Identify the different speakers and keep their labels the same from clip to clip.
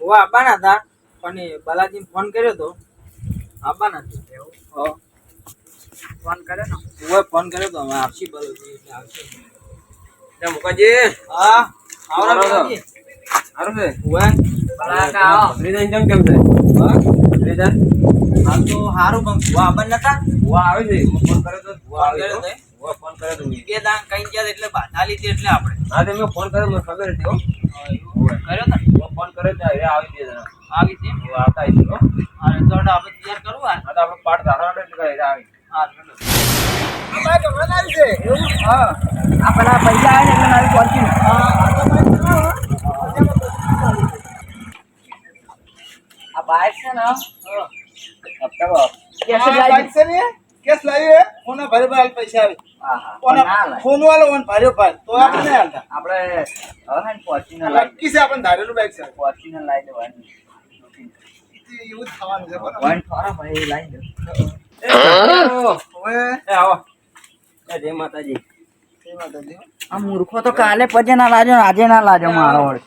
Speaker 1: હોવા આવવાના હતા પણ એ બાલાજીને ફોન કર્યો તો. આવવાના છે. હો.
Speaker 2: ફોન કર્યો ને?
Speaker 1: હોવે ફોન કર્યો તો હવે આવશે બાલાજી એટલે આવશે.
Speaker 3: મુકાજી.
Speaker 1: હા આવરા
Speaker 3: આવરા
Speaker 1: બાલાજી.
Speaker 3: સારું છે
Speaker 1: હોવે
Speaker 2: બરાકા આવો
Speaker 3: ભત્રીજાને કેમ કેમ છે?
Speaker 1: હા. હાલ તો સારું પણ હોવા આવવાના નતા.
Speaker 3: ભુવા આવે છે ફોન કર્યો તો ભુવા
Speaker 1: ફોન
Speaker 3: આવ્યો
Speaker 1: કર્યો તો.
Speaker 3: તો. ફોન કર્યો તો. મેં.
Speaker 1: બે દાન કઈ ગયા એટલે બાધા લીધી એટલે આપણે.
Speaker 3: હા ફોન કર્યો મને ખબર હતી હો.
Speaker 1: કર્યો ને
Speaker 3: હું ફોન કર્યો તો હવે આવી બે
Speaker 1: આવી છે
Speaker 3: ભુવા આવતા હો
Speaker 1: અરે તો આપણે તૈયાર કરવું આ?
Speaker 3: હા તો આપણે પાઠ ધારવા માટે એટલે હવે આવી.
Speaker 1: હા ચલો.
Speaker 2: આ પૈસા આવે ને એટલે મારી પહોંચી આ બાઈક છે ને હપ્તા બાપ. છે દીધી?
Speaker 4: કેસ લાવી ફોને ભરે ભરે પૈસા આવી. કોને. ફોન વાળો ઓન ભર્યો ભાઈ તો આપણે નહીં હાલતા.
Speaker 2: આપણે હવે પહોંચીને લાવી
Speaker 4: નક્કી છે આપણને ધારેલું બાઈક છે.
Speaker 2: ફોર્ચ્યુનર લાવી દેવાની.
Speaker 4: એવું થવાનું છે બરાબર.
Speaker 2: પોઈન્ટ ભાઈ લાવી દે.
Speaker 4: હવે?
Speaker 3: એ આવો. એ જય માતાજી.
Speaker 4: જય માતાજી.
Speaker 2: આ મૂર્ખો તો કાલે પજે ના લાજો આજે ના લાજો મારો વર્ષ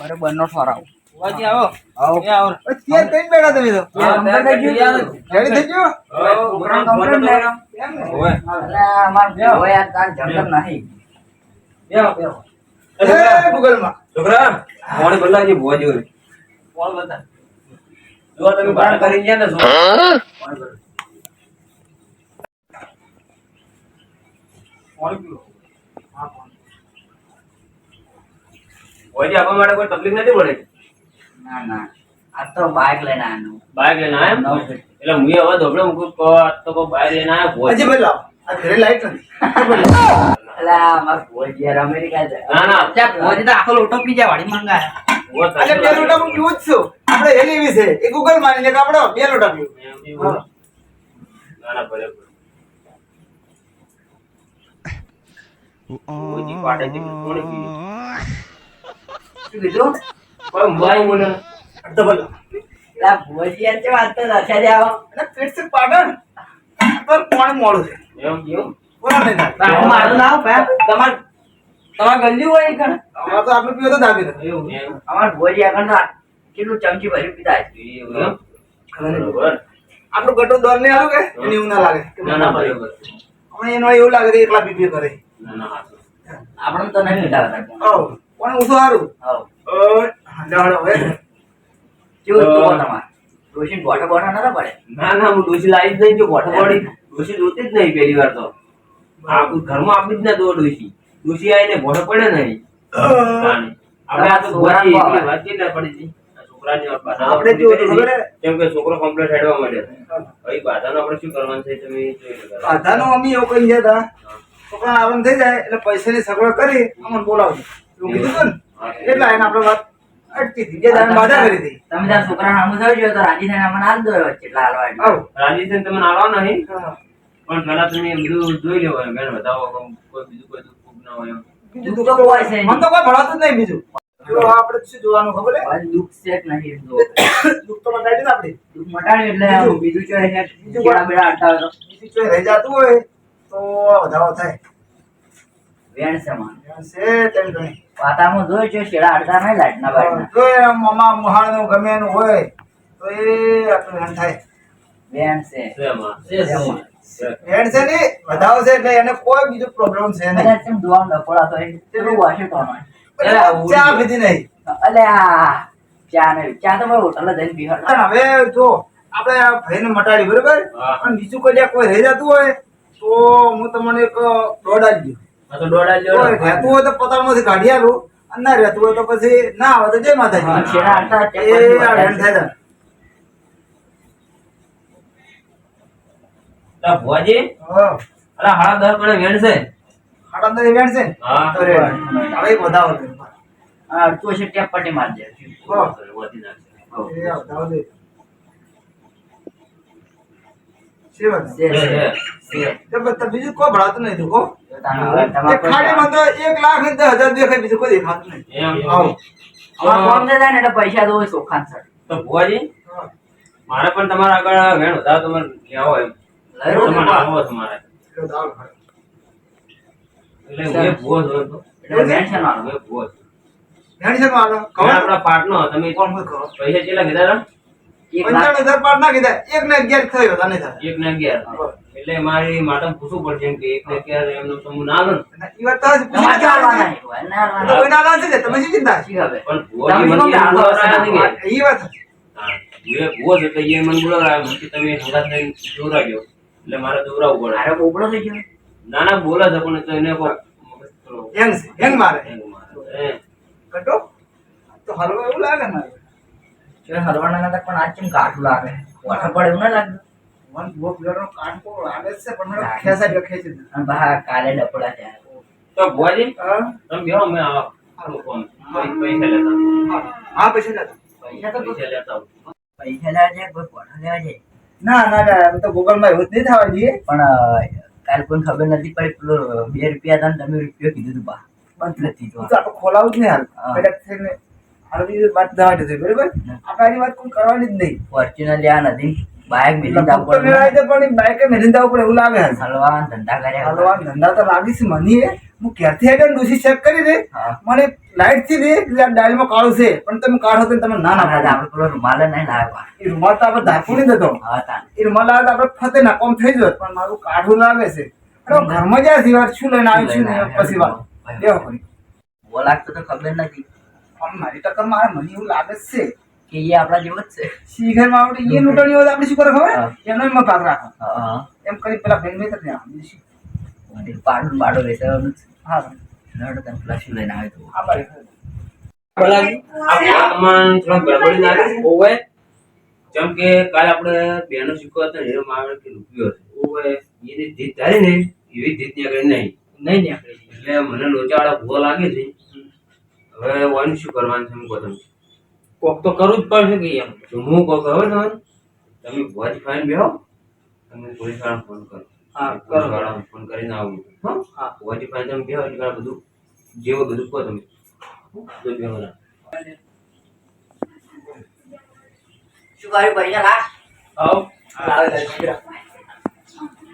Speaker 2: બરોબર નો ઠરાવ
Speaker 1: હોવાજી આવો.
Speaker 2: આવો.
Speaker 1: આવો.
Speaker 4: હવે કઈ બેઠા તમે તો.
Speaker 2: હા,
Speaker 1: અંદર થઈ ગયું.
Speaker 4: રેડી થઈ ને?
Speaker 2: તાર જંગલ નહીં.
Speaker 3: એ છોકરા બદલાજી કોણ બતા જો તમે ભાડા કરીને ગયા ને જો. કોણ બતા? કોણ પીવો? ભુવાજી, માટે કોઈ તકલીફ નથી પડે?
Speaker 2: ના ના. આ તો બાઈક લઈને આનું
Speaker 3: બાઈક લઈને આયા એટલે હું હવે ધોબળો મૂકું તો તો કોઈ બાઈક લઈને આયા ભુવાજી.
Speaker 4: હજી ભાઈ આ ઘરે લાઈટ નથી.
Speaker 2: એટલે માર ભોજ યાર અમેરિકા છે
Speaker 3: ના, ના.
Speaker 2: ત્યાં ભોજ તો આખો લોટો પી જાય વાડી મંગાય
Speaker 3: ભુવા
Speaker 4: બે લોટા હું પીવું જ છું. આપણે હેલી એવી એ ગૂગલ માની કે આપણે બે લોટા પીવું.
Speaker 3: ના, ના, ભલે, ભલે. ભુવાજી પાટે જેટલું કોણે પીવું?
Speaker 2: શું કીધું?
Speaker 3: કોઈ મોબાઈલ બોલે
Speaker 2: એટલે આ વાત તો રખા જાવ
Speaker 4: અને પેટ છે પાટણ પર પાણી મોડું છે?
Speaker 3: એમ કેવું?
Speaker 4: બોલો નહીં થાય
Speaker 2: મારું નામ ભાઈ તમાર તમાર ગંદી હોય કણ?
Speaker 4: તો આપણે પીવો તો દાબી દે.
Speaker 3: એવું?
Speaker 2: અમાર ભોજ આગળ ના કેટલું ચમચી ભરી પીતા છે?
Speaker 3: એવું? બરોબર.
Speaker 4: આપણું ગટો દોર નહીં આલું કે? એને એવું ના લાગે.
Speaker 3: ના, ના, બરોબર.
Speaker 4: અમે એનો એવું લાગે કે એકલા પીપી કરે.
Speaker 3: ના, ના,
Speaker 2: આપણે તો નહીં પીતા હતા.
Speaker 4: પણ સારું
Speaker 2: કેવું તો તમાર
Speaker 3: ના, ના, હું લાવી જ નહીં જો ગોઠો જોતી જ નહીં પહેલી વાર તો. ઘરમાં આપી જ ના દો આવીને ગોઠો પડે નહીં. આપણે આ તો પડી છોકરો કમ્પ્લેટ હેડવા હવે બાધાનું આપણે શું કરવાનું છે તમે
Speaker 4: બાધાનો અમે એવું કહી ગયા હતા. છોકરા આવવાનું થઈ જાય એટલે પૈસાની સગવડ કરી અમને બોલાવજો. કીધું ને? એટલે એને આપણે વાત અટકી હતી જે દાડે બાધા કરી હતી
Speaker 2: તમે તાર છોકરા નામું થઈ ગયો તો રાજી થઈને અમને હાલ દો કેટલા હાલવા એટલે.
Speaker 4: આવો.
Speaker 3: રાજેશને તમને આવવા નહીં પણ પેલા તમે બધું જોઈ લેવો એમ બેન બતાવો કોઈ બીજું કોઈ દુઃખ ના હોય
Speaker 2: દુઃખ તો કોઈ છે.
Speaker 4: મને તો કોઈ ભણાતું જ નહીં બીજું. આપણે શું જોવાનું ખબર
Speaker 2: છે? દુઃખ છે જ નહીં દુઃખ.
Speaker 4: દુઃખ તો ને
Speaker 2: દુઃખ એટલે બીજું? બેડા
Speaker 4: બીજું કોઈ રહી જાતું હોય તો વધારો થાય.
Speaker 2: વેણ છે માન
Speaker 4: છે તેમ ગણી.
Speaker 2: વાતામાં જોઈ છે શેડા અડધા નહીં લાઈટના બાઈટના.
Speaker 4: જો એ મામા મહાણનું ગમે એનું હોય તો એ આપણું થાય.
Speaker 2: બેન છે.
Speaker 3: છે છે.
Speaker 4: ને વધાવ છે એટલે એને કોઈ બીજો પ્રોબ્લેમ છે નહીં.
Speaker 2: તેમ જોવાનું ડફોડા તો એ પેલું વાસે કોણ
Speaker 4: એટલે ચા પીધી નહીં.
Speaker 2: અલ્યા ચા નહીં ચા તો ભાઈ હોટલે જઈને બિહાર
Speaker 4: પણ હવે જો આપણે આ ભાઈને મટાડી બરાબર. અને બીજું કોઈ કોઈ રહી જતું હોય તો હું તમને એક દોડ આપી
Speaker 3: આ તો દોઢ આલી
Speaker 4: રહેતું હોય તો પતાળમાંથી કાઢી આલું અને ના રહેતું હોય તો પછી ના આવે તો જય માતાજી
Speaker 2: શેડા અડતા
Speaker 4: એ
Speaker 2: પછી
Speaker 4: આ હેરાન
Speaker 2: વધારે.
Speaker 4: થાય
Speaker 3: તા ભુવાજી
Speaker 4: હા.
Speaker 3: અલા હાડા દસ પડે વેણ છે
Speaker 4: હાડા અંદર વેણ છે?
Speaker 3: હા.
Speaker 4: તો. હવે છે.
Speaker 2: ટેપ પટ્ટી મારજે.
Speaker 3: વધી.
Speaker 4: એ બીજું કોઈ ભણાતું નહીં તું, એક લાખ ને દસ હજાર દેખાય બીજું કોઈ દેખાતું નહીં.
Speaker 3: એમ
Speaker 4: આવો.
Speaker 2: અમારે કોમ છે ને એટલે પૈસા તો હોય સર.
Speaker 3: તો ભુવાજી મારે પણ તમારા આગળ વેણ વધારે તમારે લેવો એમ. આવો તમારે
Speaker 4: એટલે.
Speaker 3: હું ભુવો છું તો.
Speaker 2: એટલે વેણ છે મારું.
Speaker 3: એ ભુવો છું.
Speaker 4: છે મારો ખબર?
Speaker 3: આપણા તમે
Speaker 4: કોણ કરો
Speaker 3: પૈસા કેટલા કીધા હતા?
Speaker 2: એક
Speaker 4: હજાર પાર ના કીધા એક ને અગિયાર થયો તને
Speaker 3: એક ને અગિયાર. એટલે મારી માતા પૂછવું પડશે કે એક ને અગિયાર એમનો સમૂહ ના લો ને
Speaker 4: ઈ વાત તો હજી પૂછી
Speaker 2: તમારે
Speaker 4: જ
Speaker 2: ક્યાં
Speaker 4: આવવાના.
Speaker 2: આવવાના? એને આવવાના.
Speaker 4: તો કોઈના આવવાના છે તમે શું ચિંતા છે?
Speaker 2: શી ખબર?
Speaker 3: પણ ભુવાજી મને
Speaker 2: કેમ
Speaker 3: બોલાવ્યા નથી કે?
Speaker 4: ઈ વાત
Speaker 3: મેં ભુવો છે તો એ મને બોલાવ્યા કે તમે હંગાત થઈને દોરાવ્યો એટલે મારે દોરાવું પડે.
Speaker 2: મારો બોબડો થઈ ગયો.
Speaker 3: ના ના બોલા છે પણ તો એને કોઈ
Speaker 4: હેંગ હેંગ મારે.
Speaker 3: હેંગ મારે.
Speaker 4: કટો. તો હલવા એવું લાગે ને
Speaker 2: જો હલવાના હતા પણ આજ કેમ કાઠું લાગે? વાઠા પડે એવું ના લાગે?
Speaker 4: બહુ ભૂવો પીવાનો કાંટો લાગે છે પણ મને ખેંચાઈ ગયો, ખેંચી
Speaker 2: અને બહાર કાલે ડપડા છે.
Speaker 3: તો ભુવાજી
Speaker 4: હા?
Speaker 3: તમે બેહો મે આ આનું ફોન પૈસા લેતા
Speaker 4: હા પૈસા લેતા
Speaker 2: પૈસા તો
Speaker 3: પૈસા લેતા
Speaker 2: પૈસા લેવા જાય કોઈ પોઠો લેવા જાય?
Speaker 4: ના ના ના એમ તો ગૂગલમાં એવું જ નહીં થવા જોઈએ
Speaker 2: પણ કાલ કોઈ ખબર નથી પડી પેલો બે રૂપિયા હતા ને તમે રૂપિયો કીધું તું બા. બંધ. નથી તો
Speaker 4: તો ખોલાવું જ નહીં હાલ. વાત દવા બરોબર? આપણે આની વાત કોઈ કરવાની જ નહીં.
Speaker 2: ફોર્ચ્યુનર લેવા નથી બાઇક મેલી
Speaker 4: મેળાઈ પણ એવું લાગે હાલ.
Speaker 2: હલવા ધંધા કર્યા
Speaker 4: હાલવા ધંધા તો લાગી છે મને હું ક્યારથી ડોસી ચેક કરી દે મને લાઈટથી દે એટલે ડાયલમાં કાળું છે. પણ તમે કાઢો તો તમે ના ના
Speaker 2: આપણે પેલો રૂમાલ નહીં લાવ્યા.
Speaker 4: એ રૂમાલ તો આપણે ધારકું નહીં થતો એ રૂમાલ આવે તો આપણે ફતે ના કોમ થઈ જાય પણ મારું કાઢું લાગે છે. ઘરમાં જ્યાં સિવાય શું લઈને આવ્યું છું પછી વાત. દેવો
Speaker 2: બોલાક તો ખબર નથી.
Speaker 4: મારી ટક્કર મારે મને એવું લાગે જ છે
Speaker 2: કે એ આપણા જેવો જ છે.
Speaker 4: શીખરમાં એ લૂંટણી હોય આપણે શું કરે ખબર?
Speaker 2: હા.
Speaker 4: એમનો એમાં ભાગ રાખો. એમ કરી પેલા બેન મેં ને
Speaker 2: આપણે પાડું બાડો વેચાવાનું જ
Speaker 4: હા.
Speaker 2: નડ તમે પેલા શું લઈને આવે તો?
Speaker 3: છે. જેમ કે કાલે આપણે બેનો સિક્કો હતો એમાં આપણે કે રૂપિયો હતો ઓવે એની જીત ધારી ને એવી જીત નીકળે આગળ નહીં.
Speaker 1: નહીં નીકળી.
Speaker 3: એટલે મને લોચાવાળા ભૂવા લાગે છે. હવે વાન શું કરવાનું છે એમ કહો તમે
Speaker 1: કોક તો કરવું જ પડશે કે એમ.
Speaker 3: જો હું કહું હવે તમને તમે વોચ ફાઈન બેહો તમે પોલીસવાળા ફોન કરો.
Speaker 1: હા, કરો.
Speaker 3: પોલીસ ફોન કરીને આવું. હા?
Speaker 1: હા.
Speaker 3: ભુવાજી ફાઈન તમે બેહો એટલે બધું જેવું બધું કહો તમે. તો બેહો ના.
Speaker 2: શું કર્યું ભાઈ
Speaker 1: ના
Speaker 2: હા રાખો
Speaker 1: આજ
Speaker 2: આપણા ગૂગલ પર એ પાસબુક લઈને આપશે.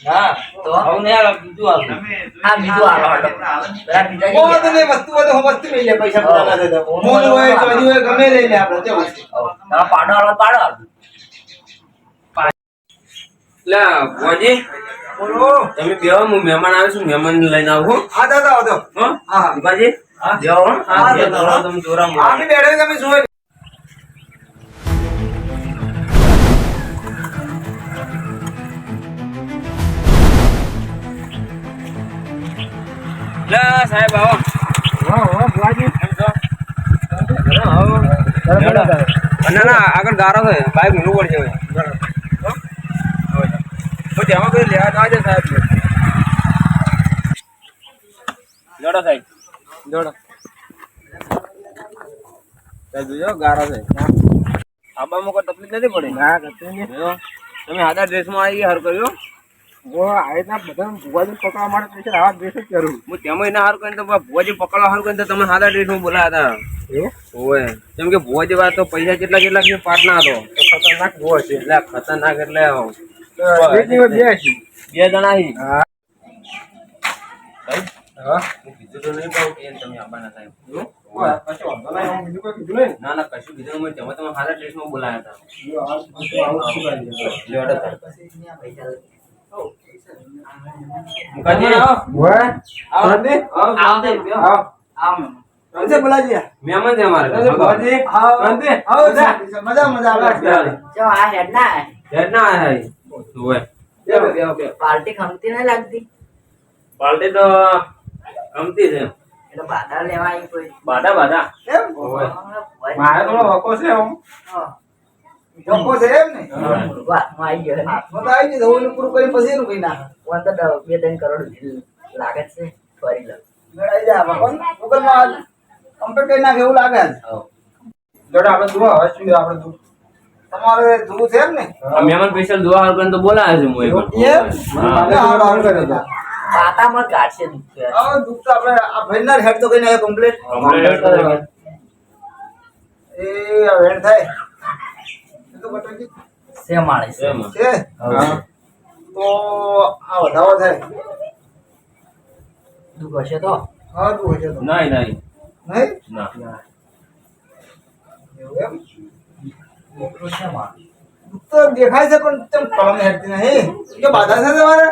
Speaker 1: તો
Speaker 4: કહો એવું કરો
Speaker 1: હા
Speaker 2: તો?
Speaker 1: આવું નહીં આલે, બીજું આલવું.
Speaker 2: હા બીજું આલો પેલા બીજા
Speaker 4: ઓ તો
Speaker 2: જગ્યાએ.
Speaker 4: વસ્તુ હોય તો વસ્તુ લઈ લે પૈસા પૂરા ના તો. મોલ હોય ચોજી હોય ગમે લઈ લે આપણે તે વસ્તુ
Speaker 2: હવ. પાડો આલો પાડો
Speaker 4: બોલો
Speaker 3: તમે બેહો હું મહેમાન આવે છું મહેમાન લઈને આવું હો
Speaker 4: હા દાદા આવો તો
Speaker 3: હા
Speaker 4: હો
Speaker 3: હા, જે
Speaker 4: દાદા.
Speaker 3: દોરાવો તમે જોરા
Speaker 4: હા તમે જોઈ
Speaker 3: લે સાહેબ આવો. ના ના. આગળ ગારો છે. બાઈક મેળવું પડશે હવે. તેમાં કોઈ લેવા ના છે સાહેબ. દોડો સાહેબ. દોડો. સાહેબ જોજો ગારો છે. આબામાં કોઈ તકલીફ નથી પડી?
Speaker 4: ના
Speaker 3: તમે હાથા ડ્રેસમાં આવી હર કર્યો
Speaker 4: પૈસા
Speaker 3: હાર હાર કેટલા કેટલા છે ના હતો.
Speaker 4: ખતરનાક ભુવા છે.
Speaker 3: એટલે ખતરનાક એટલે
Speaker 4: બે
Speaker 3: જણા હી.
Speaker 4: હા.
Speaker 3: સાહેબ,
Speaker 4: હા.
Speaker 3: હું કીધું તો નહીં કહું કે તમે આવવાના સાહેબ જો,
Speaker 4: કશું વાંધો નહીં, હું બીજું કોઈ કીધું નહીં.
Speaker 3: ના? ના કશું કીધું નહીં. તમે તમે હાથા ડ્રેસમાં બોલાયા હતા
Speaker 4: આવું. આવો. બોલાજી.
Speaker 3: મહેમાન છે અમારે.
Speaker 4: આવો. આવો. મજા. મજા આવે
Speaker 2: જો આ હેડ ના.
Speaker 3: ના હી.
Speaker 2: પાર્ટી ખમતી નહીં લાગતી?
Speaker 3: પાર્ટી તો ગમતી છે.
Speaker 2: એટલે બાધા લેવાય કોઈ.
Speaker 3: બાધા બાધા.
Speaker 4: મારે થોડો હકો છે આમ. વકો છે એમ ને
Speaker 2: વાતમાં આવી ગયો
Speaker 4: હાથમાં તો આવી ગયું, દવાનું પૂરું પછી
Speaker 2: બે ત્રણ કરોડ બિલ લાગે છે ફરી લો
Speaker 4: મેળાઈ જાય આમાં. ગૂગલમાં આજ કરી નાખે એવું લાગે છે. જોડે આપણે જુઓ હવે શું આપણે જુઓ. તમારે જોવું છે એમ ને
Speaker 3: મેમન સ્પેશિયલ દુઆ હાલ કરીને તો બોલાવે છે.
Speaker 4: એમ?
Speaker 3: હા.
Speaker 4: છે.
Speaker 2: પાતામાં કાઢશે દુઃખ
Speaker 4: તો આપણે આ ભાઈના હેડ તો કઈ નાખે કમ્પ્લીટ
Speaker 3: Complete.
Speaker 4: એ હવે હેડ થાય એ
Speaker 2: છે. માણસ.
Speaker 3: એમાં.
Speaker 4: છે
Speaker 2: હા.
Speaker 4: તો આ વધારો થાય.
Speaker 2: દુઃખ હશે તો?
Speaker 4: હા દુઃખ છે તો.
Speaker 3: નહીં નહીં.
Speaker 4: નહીં?
Speaker 3: ના.
Speaker 4: એવું એમ?
Speaker 2: દુઃખનું છે માણસ.
Speaker 4: દુઃખ તો દેખાય છે પણ તેમ કળમ હેરતી નહીં. કે બાધા છે તમારે?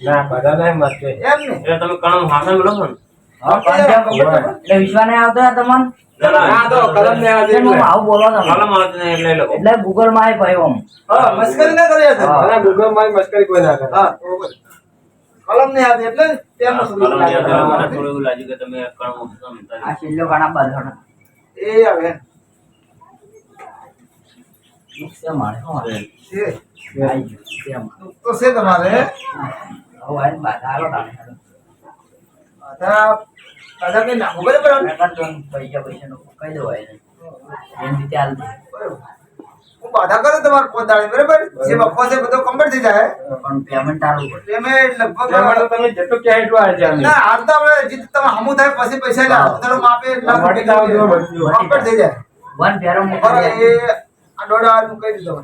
Speaker 1: ના બધા નહીં મસ્ત
Speaker 4: એમ ને?
Speaker 3: એટલે તમે કણમ હાથે મેળવો છો ને?
Speaker 2: એટલે વિશ્વાસ નહીં આવતો તમને?
Speaker 3: ના, ના,
Speaker 1: ના, તો કલમ ને આ
Speaker 2: કેમ હું આવું બોલો તમે?
Speaker 3: કલમ હાથ ને એટલે
Speaker 2: ગૂગલમાં ભાઈ
Speaker 4: મસ્કરી ના કરી
Speaker 1: ગૂગલમાં મસ્કરી કોઈ ના કરે.
Speaker 4: કલમ નહીં આવતી એટલે તેમ
Speaker 3: આ
Speaker 4: થોડું
Speaker 3: કલમ
Speaker 4: લાગે.
Speaker 3: યાદ આવે, મને થોડું એવું લાગ્યું કે તમે
Speaker 2: આ. છેલ્લો ઘણા બાંધણ.
Speaker 4: એ આવે. તો છે તમારે.
Speaker 2: બાધા
Speaker 4: કઈ નાખો બરાબર
Speaker 2: તો પૈસા કહી દો એને. એમ રીતે હાલ
Speaker 4: હું બાધા કરું તમારે પોતાની બરાબર? જે છે બધો કમ્પ્લીટ થઈ જાય.
Speaker 2: પણ પેમેન્ટ આલવું
Speaker 4: પેમેન્ટ લગભગ
Speaker 1: તમે જેટલું કે એટલું આવી જાય
Speaker 4: ના હાલ તો આપણે તમે હમું થાય પછી પૈસા લે તારો માપે એટલા
Speaker 1: જાવ જો
Speaker 4: કમ્પ્લીટ થઈ જાય.
Speaker 2: વન ફેરો
Speaker 4: બરાબર એ આ દોઢ કહી દીધો.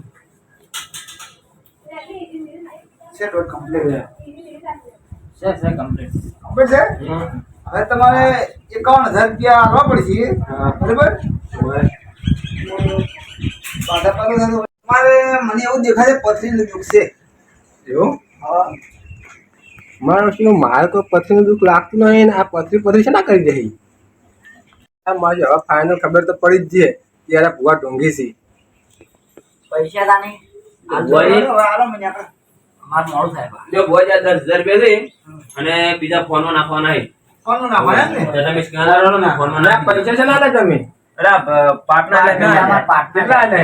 Speaker 4: છે દોઢ કમ્પ્લીટ
Speaker 2: છે.
Speaker 4: કમ્પ્લીટ છે? હવે તમારે એકાવન હજાર રૂપિયા આપવા પડશે. બરાબર? તમારે મને એવું દેખાય છે પથરીનું દુઃખ છે.
Speaker 1: એવું?
Speaker 4: હા.
Speaker 1: શું મારે તો પથરીનું દુઃખ લાગતું નહીં ને આ પથરી પથરી છે ના કરી દે મારી હવે ફાઇનલ ખબર તો પડી જ છે ત્યારે ભૂવા ઢોંગી છે.
Speaker 2: પૈસા તા નહીં. મોડું થાય.
Speaker 3: દસ હજાર રૂપિયા અને બીજા ફોનમાં નાખવાના છે.
Speaker 4: ફોનનું નાખવાનું ને?
Speaker 3: તમે સ્કેનર લો ને ફોનમાં
Speaker 1: ના પૈસા છે ના લે તમે. અરે પાર્ટનર.
Speaker 2: partner.
Speaker 1: કેટલા લે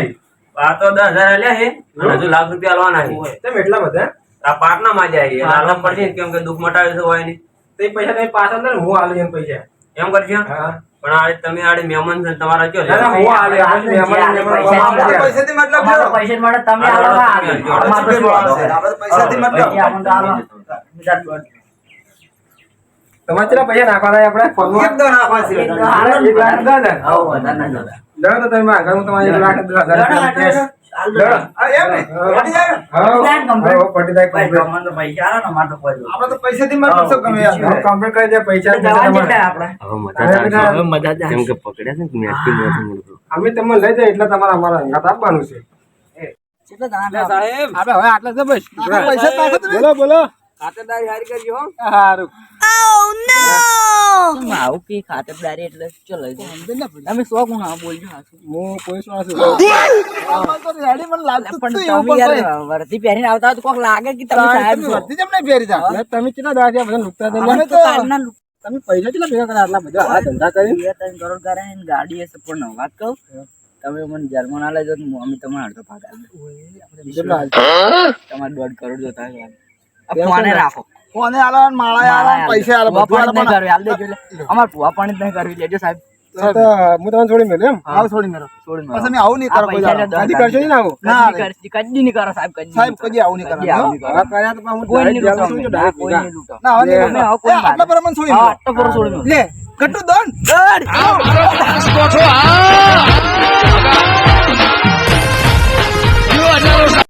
Speaker 3: આ તો દસ હજાર હે હજુ લાખ રૂપિયા આલવાના છે.
Speaker 1: તમે એટલા બધા?
Speaker 3: આ પાર્ટનરમાં જાય આલમ પડશે કેમ કે દુખ મટાવે છે હોય ને
Speaker 1: તે પૈસા તમે પાછા લે હું આલું એમ પૈસા.
Speaker 3: એમ
Speaker 1: કરજો.
Speaker 3: પણ આ તમે આડે મહેમાન છે તમારા કયો
Speaker 1: ના, ના, હું આલે મહેમાન મહેમાન.
Speaker 2: પૈસા.
Speaker 4: પૈસાથી મતલબ જો.
Speaker 2: પૈસા માટે તમે આલો ના આલો.
Speaker 4: આપણે પૈસાથી મતલબ
Speaker 2: પૈસા આપણને તો આલો. બીજા દોઢ.
Speaker 1: તમારે કેટલા પૈસા નાખવાના આપણે? ફોનમાં?
Speaker 4: એક નાખવા છે
Speaker 2: એક દો હાલો ને
Speaker 1: એક લાખ દો ને?
Speaker 2: હઉ, વધારે ના
Speaker 1: દો તો તમે આગળ હું તમારે એક લાખ દસ હજાર. અમે તમને લઈ જાય એટલે તમારે અમારા અંગાત આપવાનું છે. સાહેબ. આપણે હવે આટલા
Speaker 4: પૈસા.
Speaker 1: બોલો બોલો.
Speaker 3: ખાતરદારી હારી કરજો
Speaker 2: આવું કે ખાતરદારી એટલે ચલો તમે સો ગુણ હા બોલજો.
Speaker 1: હું કોઈ સો છું
Speaker 4: રેડી મને લાગતું
Speaker 2: પણ તમે યાર વર્દી પહેરીને આવતા તો કોક લાગે કે તમે સાહેબ છો.
Speaker 4: વર્દી જેમ પહેરી તા.
Speaker 1: તમે કેટલા દાડા બધા લુકતા
Speaker 2: તમે તો કારના
Speaker 1: તમે પૈસા કેટલા ભેગા કર્યા આટલા બધા? આ ધંધા કરી.
Speaker 2: બે ત્રણ કરોડ કરે ને ગાડી હશે પણ વાત કહું તમે મને જર્મન આલે જો તો અમે તમને અડધો ભાગ આલી તમારે દોઢ કરોડ જોતા ફોને રાખો.
Speaker 4: કોને આલો માળા આલો પૈસા આલા બધું આલો પણ
Speaker 2: કરવી હાલ દેજો એટલે અમારે ભૂવા પાણી જ નહીં કરવી લેજો સાહેબ.
Speaker 1: હું તમને છોડી મેળ્યું એમ?
Speaker 4: આવ છોડી મેરો
Speaker 2: છોડી
Speaker 4: પછી અમે આવું નહીં
Speaker 2: આ
Speaker 4: કરો કોઈ.
Speaker 2: એટલે
Speaker 1: કરશો નહીં ને આવું
Speaker 4: ના,
Speaker 2: કદી કરશી, કદી નહીં કરો સાહેબ કદી
Speaker 4: સાહેબ કદી આવું નહીં
Speaker 2: કદી આવું નહીં કરો.
Speaker 1: હવે કર્યા તો હું
Speaker 2: કોઈ નહીં લૂંટો કોઈ નહીં લૂટો.
Speaker 4: ના હવે નહીં આટલા પર મને છોડી મેલો.
Speaker 2: આટલો પર છોડી મેલો.
Speaker 4: લે કટુ દોન.
Speaker 2: દોડ.